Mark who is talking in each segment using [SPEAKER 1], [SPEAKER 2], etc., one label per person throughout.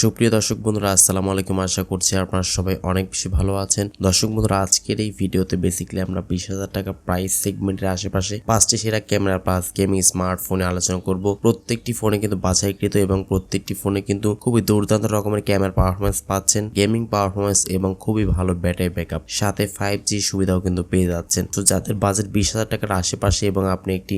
[SPEAKER 1] সুপ্রিয় দর্শক বন্ধুরা, আসসালামু আলাইকুম। আশা করছি আপনারা সবাই অনেক বেশি ভালো আছেন। দর্শক বন্ধুরা, আজকের এই ভিডিওতে বেসিক্যালি আমরা বিশ হাজার টাকা প্রাইস সেগমেন্টের আশেপাশে পাঁচটি সেরা ক্যামেরা প্লাস গেমিং স্মার্টফোনে আলোচনা করব। প্রত্যেকটি ফোনে কিন্তু বাছাইকৃত এবং প্রত্যেকটি ফোনে কিন্তু খুবই দুর্দান্ত রকমের ক্যামেরা পারফরমেন্স পাচ্ছেন। গেমিং পারফরমেন্স এবং খুবই ভালো ব্যাটারি ব্যাকআপ সাথে ফাইভ জি সুবিধাও কিন্তু পেয়ে যাচ্ছেন। তো যাদের বাজেট বিশ হাজার টাকার আশেপাশে এবং আপনি একটি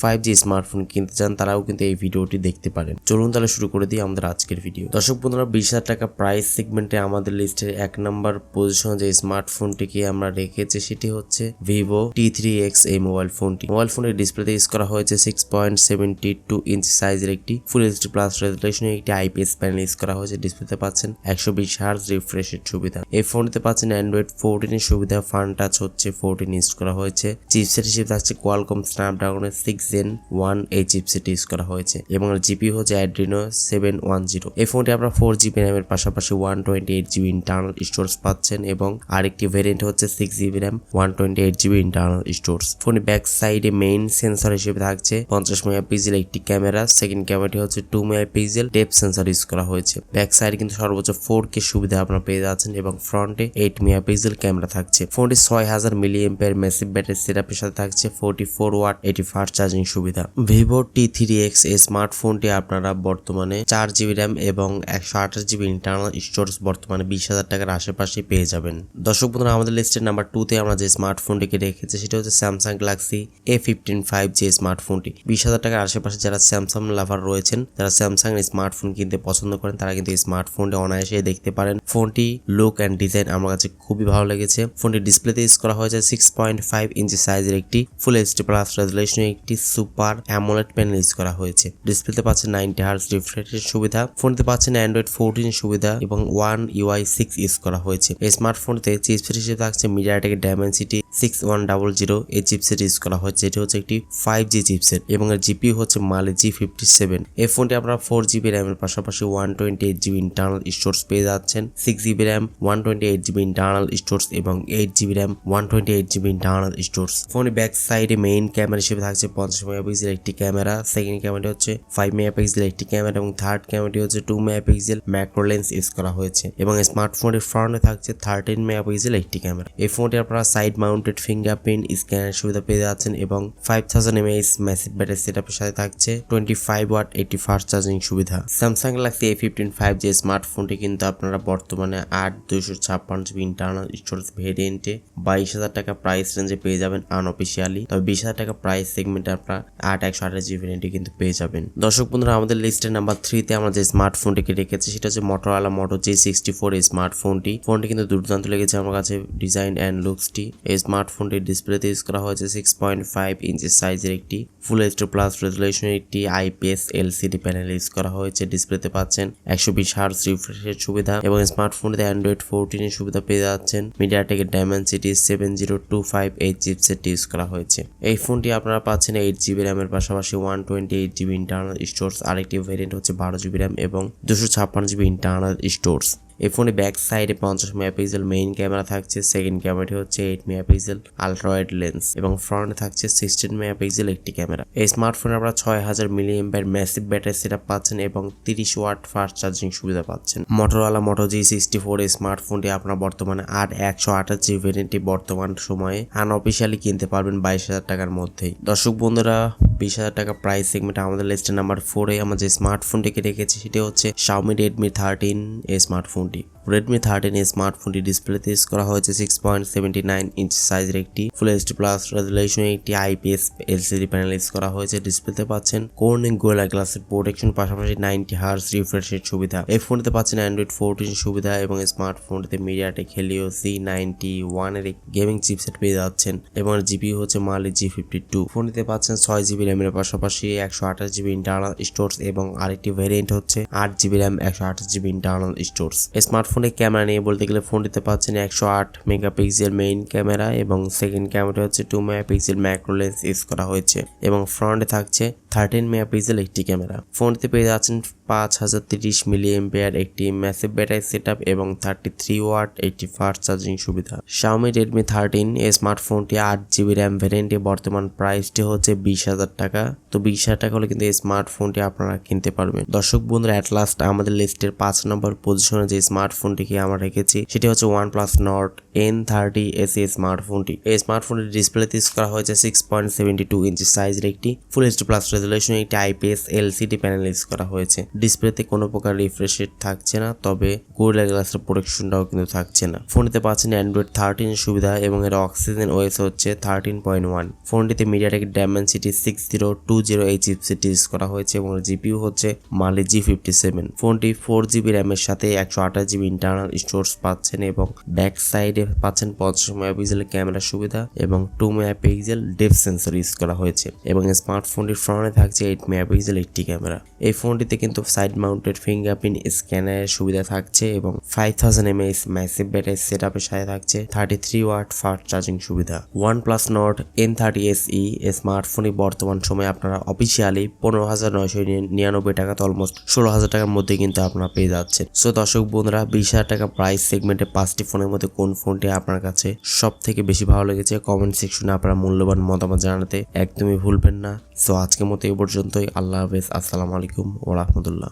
[SPEAKER 1] ফাইভ জি স্মার্টফোন কিনতে চান, তারাও কিন্তু এই ভিডিওটি দেখতে পারেন। চলুন তাহলে শুরু করে দিই আমাদের আজকের ভিডিও দর্শক বন্ধুরা বিশ হাজার টাকা প্রাইস সেগমেন্টে আমাদের লিস্টের এক নম্বর পজিশন যে স্মার্টফোনটিকে আমরা রেখেছি সেটি হচ্ছে ভিভো টি থ্রি এক্স এই মোবাইল ফোনটি মোবাইল ফোনের ডিসপ্লেতে ইউজ করা হয়েছে six point seventy two inch সাইজের একটি ফুল এইচডি প্লাস রেজুলেশনের একটি আইপিএস প্যানেল ইউজ করা হয়েছে। ডিসপ্লেতে পাচ্ছেন একশো বিশ হার্জ রিফ্রেশের সুবিধা। এই ফোনটিতে পাচ্ছেন অ্যান্ড্রয়েড ফোরটিনের সুবিধা। ফান টাচ হচ্ছে ফোরটিন ইউজ করা হয়েছে। চিপসেট হিসেবে থাকছে কোয়ালকম স্ন্যাপড্রাগনের সিক্স জেন ওয়ান এই চিপসেট ইউজ করা হয়েছে। এবং জিপি হচ্ছে অ্যাড্রিনো সেভেন ওয়ান জিরো এই ফোনটি আপনারা ফোর জিবি র্যামের পাশাপাশি one twenty eight GB internal storage পাচ্ছেন এবং আরেকটি ভেরিয়েন্ট হচ্ছে six GB RAM one twenty eight GB internal storage ফোনের ব্যাক সাইডে মেইন সেন্সর হিসেবে থাকছে পঞ্চাশ মেগাপিক্সেল একটি ক্যামেরা সেকেন্ড ক্যামেরাটি হচ্ছে two megapixel depth sensor use করা হয়েছে। ব্যাক সাইডে কিন্তু সর্বোচ্চ ফোর কে সুবিধা আপনারা পেয়ে যাচ্ছেন এবং ফ্রন্টে এইট মেগাপিক্সেল ক্যামেরা থাকছে। ফোনটি ছয় হাজার মিলি এম্পের মেসিভ ব্যাটারি সেটআপের সাথে থাকছে ফোর্টি ফোর ওয়াট এইটি ফাস্ট চার্জিং সুবিধা ভিভো টি থ্রি এক্স স্মার্টফোনটি আপনারা বর্তমানে চার জিবি র্যাম এবং একশো আঠাশ জিবি ইন্টারনাল স্টোরেজ বর্তমানে বিশ হাজার টাকার আশেপাশে পেয়ে যাবেন। দর্শক বন্ধুরা, আমাদের লিস্টের নাম্বার টুতে আমরা যে স্মার্টফোনটিকে রেখেছি, সেটা হচ্ছে Samsung Galaxy A fifteen five G স্মার্টফোনটি বিশ হাজার টাকার আশেপাশে যারা স্যামসাং লাভার রয়েছেন, যারা স্যামসাং স্মার্টফোন কিনতে পছন্দ করেন, তারা কিন্তু এই স্মার্টফোনটি অনায়াসে দেখতে পারেন। ফোনটি লুক অ্যান্ড ডিজাইন আমার কাছে খুবই ভালো লেগেছে। ফোনটি ডিসপ্লেতে ইউজ করা হয়েছে সিক্স পয়েন্ট ফাইভ ইঞ্চি সাইজের একটি ফুল এইচডি প্লাস রেজুলেশনের একটি সুপার অ্যামোলেড প্যানেল ইউজ করা হয়েছে। ডিসপ্লেতে পাচ্ছেন নাইনটি হার্স রিফ্রেশের সুবিধা। ফোনতে পাচ্ছেন অ্যান্ড্রয়েড ফোরটিন সুবিধা এবং ওয়ান ইউআই সিক্স ইউজ করা হয়েছে। এই স্মার্টফোনতে চিপসেট হিসেবে থাকছে MediaTek Dimensity six one double zero এই চিপসেট ইউজ করা হয়েছে। এটি হচ্ছে একটি ফাইভ জি চিপসেট এবং এর জিপি হচ্ছে মালে জি ফিফটি সেভেন এই ফোনটি আপনারা ফোর জিবি র্যামের পাশাপাশি one twenty eight GB internal storage পেয়ে যাচ্ছেন। Six GB RAM one twenty eight GB internal storage এবং eight GB RAM one twenty eight GB internal storage ফোনের ব্যাক সাইডে মেইন ক্যামেরা হিসেবে থাকছে পঞ্চাশ মেগাপিক্সেল একটি ক্যামেরা সেকেন্ড ক্যামেরাটি হচ্ছে ফাইভ মেগাপিক্সেল একটি ক্যামেরা এবং থার্ড ক্যামেরাটি হচ্ছে two megapixel macro lens use করা হয়েছে। এবং স্মার্টফোনের ফ্রন্টে থাকছে থার্টিন মেগাপিক্সেল একটি ক্যামেরা এই ফোনটি আপনারা সাইড মাউন্টেড ফিঙ্গারপ্রিন্ট স্ক্যানের সুবিধা পেয়ে যাচ্ছেন এবং five thousand mAh massive battery সেটআপের সাথে থাকছে টোয়েন্টি ফাইভ ওয়াট এইটি ফাস্ট চার্জিং সুবিধা Samsung Galaxy A fifteen five G স্মার্টফোনটি কিন্তু আপনারা বর্তমানে আট দুইশো ছাপ্পান্ন জিবি ইন্টারনাল স্টোরেজ ভেরিয়েন্টে বাইশ হাজার টাকা প্রাইস রেঞ্জে পেয়ে যাবেন আনঅফিসিয়ালি তবে বিশ হাজার টাকা প্রাইস সেগমেন্টে আপনারা আট একশো আঠাশ জিবি ভেরিয়েন্টে কিন্তু পেয়ে যাবেন। দর্শক বন্ধুরা, আমাদের লিস্টের নাম্বার থ্রিতে আমরা যে স্মার্টফোনটিকে রেখেছি, সেটা হচ্ছে মোটরওয়ালা মোটো জি সিক্সটি ফোর এই স্মার্টফোনটি ফোনটি কিন্তু দুর্দান্ত লেগেছে আমার কাছে ডিজাইন অ্যান্ড লুকসটি এই স্মার্টফোনটির ডিসপ্লেতে ইউজ করা হয়েছে সিক্স পয়েন্ট ফাইভ ইঞ্চি সাইজের একটি ফুল এইচডি প্লাস রেজুলেশনের একটি আইপিএস এলসিডি প্যানেল ইউজ করা হয়েছে। ডিসপ্লেতে পাচ্ছেন একশো বিশ হার্স রিফ্রেশের সুবিধা এবং স্মার্টফোনটিতে অ্যান্ড্রয়েড ফোরটিনের সুবিধা পেয়ে যাচ্ছেন। মিডিয়াটেকের Dimensity seven zero two five eight chipset use করা হয়েছে। এই ফোনটি আপনারা পাচ্ছেন এইট জিবি র্যামের পাশাপাশি one twenty eight GB internal stores আরেকটি ভেরিয়েন্ট হচ্ছে বারো জিবি র্যাম এবং দুশো ছাপ্পান্ন জিবি ইন্টারনাল স্টোরস এই ফোনে ব্যাক সাইডে পঞ্চাশ মেগাপিক্সেল মেইন ক্যামেরা থাকছে সেকেন্ড ক্যামেরাটি হচ্ছে eight megapixel ultra wide lens এবং ফ্রন্টে থাকছে সিক্সটিন মেগাপিক্সেল একটি ক্যামেরা এই স্মার্টফোনে আপনারা ছয় হাজার মিলি এম্পের ম্যাসিভ ব্যাটারি সেট পাচ্ছেন এবং তিরিশ ওয়াট ফাস্ট চার্জিং সুবিধা পাচ্ছেন। মোটরওয়ালা মোটো জি সিক্সটি ফোর এই স্মার্টফোনটি আপনারা বর্তমানে আট, একশো আঠাশ জি ভেরিয়েন্টটি বর্তমান সময়ে আনঅফিসিয়ালি কিনতে পারবেন বাইশ হাজার টাকার মধ্যেই। দর্শক বন্ধুরা বিশ হাজার টাকা প্রাইস সেগমেন্ট আমাদের লিস্টে নাম্বার ফোরে আমরা যে স্মার্টফোনটিকে রেখেছি, সেটি হচ্ছে শাওমি রেডমি থার্টিন এই স্মার্টফোনটি রেডমি থার্টিন এই স্মার্টফোনটি ডিসপ্লেতে ইউজ করা হয়েছে six point seventy nine inch সাইজের একটি ফুল এইচডি প্লাস রেজুলেশনের একটি আইপিএস এলসিডি প্যানেল ইউজ করা হয়েছে। ডিসপ্লেতে পাচ্ছেন কোর্নিং গোয়েলা গ্লাসের প্রোটেকশন পাশাপাশি নাইনটি হার্স রিফ্রেশের সুবিধা। এই ফোনটিতে পাচ্ছেন অ্যান্ড্রয়েড ফোরটিন সুবিধা এবং স্মার্টফোনটিতে মিডিয়াটেক হেলিও সি নাইনটি ওয়ানের গেমিং চিপসেট পেয়ে যাচ্ছেন এবং জিপি হচ্ছে মালি জি ফিফটি টু ফোনটিতে পাচ্ছেন ছয় জিবি র্যামের পাশাপাশি একশো আঠাশ জিবি ইন্টারনাল স্টোরস এবং আরেকটি ভেরিয়েন্ট হচ্ছে আট জিবি র্যাম একশো আঠাশ জিবি ইন্টারনাল স্টোরস স্মার্টফোনের ক্যামেরা নিয়ে বলতে গেলে ফোনটিতে পাচ্ছেন একশো আট মেগাপিক্সেল মেইন ক্যামেরা এবং সেকেন্ড ক্যামেরা হচ্ছে two megapixel macro lens use করা হয়েছে। এবং ফ্রন্টে থাকছে থার্টিন মেগাপিক্সেল একটি ক্যামেরা। ফোনটিতে পেয়ে যাচ্ছেন পাঁচ হাজার তিরিশ মিলি এমপিয়ার একটি ম্যাসিভ ব্যাটারি সেট এবং থার্টি থ্রি ওয়াট একটি ফাস্ট চার্জিং সুবিধা। শাওমি রেডমি থার্টিন এই স্মার্টফোনটি আট জিবি র্যাম ভ্যারিয়েন্টে বর্তমান প্রাইসটি হচ্ছে বিশ হাজার টাকা। তো বিশ হাজার টাকা হলে কিন্তু এই স্মার্টফোনটি আপনারা কিনতে পারবেন। দর্শক বন্ধুরা অ্যাট লাস্ট আমাদের লিস্টের পাঁচ নম্বর পজিশনে যে স্মার্টফোনটিকে আমরা রেখেছি, সেটি হচ্ছে OnePlus Nord N thirty S এই স্মার্টফোনটি এই স্মার্টফোনটির ডিসপ্লেতে ইউজ করা হয়েছে six point seventy two inch সাইজের একটি ফুল এইচডি প্লাস রেজলিউশন একটি আইপিএস এলসিডি প্যানেল ইউজ করা হয়েছে। ডিসপ্লেতে কোনো প্রকার রিফ্রেশ রেট থাকছে না, তবে গোরিলা গ্লাসের প্রোটেকশনটাও কিন্তু থাকছে না। ফোনটিতে পাচ্ছেন অ্যান্ড্রয়েড থার্টিন সুবিধা এবং এর অক্সিজেন ওয়েস হচ্ছে থার্টিন পয়েন্ট ওয়ান ফোনটিতে MediaTek Dimensity six zero two zero এই চিপসেটটি ইউজ করা হয়েছে এবং জিপিউ হচ্ছে মালি জি ফিফটি সেভেন ফোনটি ফোর জিবি র্যামের সাথে একশো আঠাশ জিবি ইন্টারনাল স্টোরেজ পাচ্ছেন এবং ব্যাক সাইডে পাচ্ছেন পঞ্চাশ মেগাপিক্সেল ক্যামেরা সুবিধা এবং two megapixel depth sensor use করা হয়েছে। এবং স্মার্টফোনটির ফ্রন্টে থাকছে এইট মেগাপিক্সেল একটি ক্যামেরা এই ফোনটিতে কিন্তু সাইড মাউন্টেড ফিঙ্গারপ্রিন্ট স্ক্যানারের সুবিধা থাকছে এবং five thousand mAh massive battery set আপের সাথে থাকছে thirty three watt fast charging সুবিধা। OnePlus Nord N thirty S E স্মার্টফোনই বর্তমান সময়ে আপনারা অফিসিয়ালি পনেরো হাজার নয়শো নিরানব্বই টাকা তো অলমোস্ট ষোলো হাজার টাকার মধ্যে কিন্তু আপনারা পেয়ে যাচ্ছেন। সো দর্শক বন্ধুরা, বিশ হাজার টাকা প্রাইস সেগমেন্টে পাঁচটি ফোনের মধ্যে কোন ফোনটি আপনার কাছে সব থেকে বেশি ভালো লেগেছে? কমেন্ট সেকশনে আপনারা মূল্যবান মতামত জানাতে একদমই ভুলবেন না। সো আজকের মতো এই পর্যন্তই। আল্লাহ হাফেজ। আসসালামু আলাইকুম ও রহমতুল্লাহ।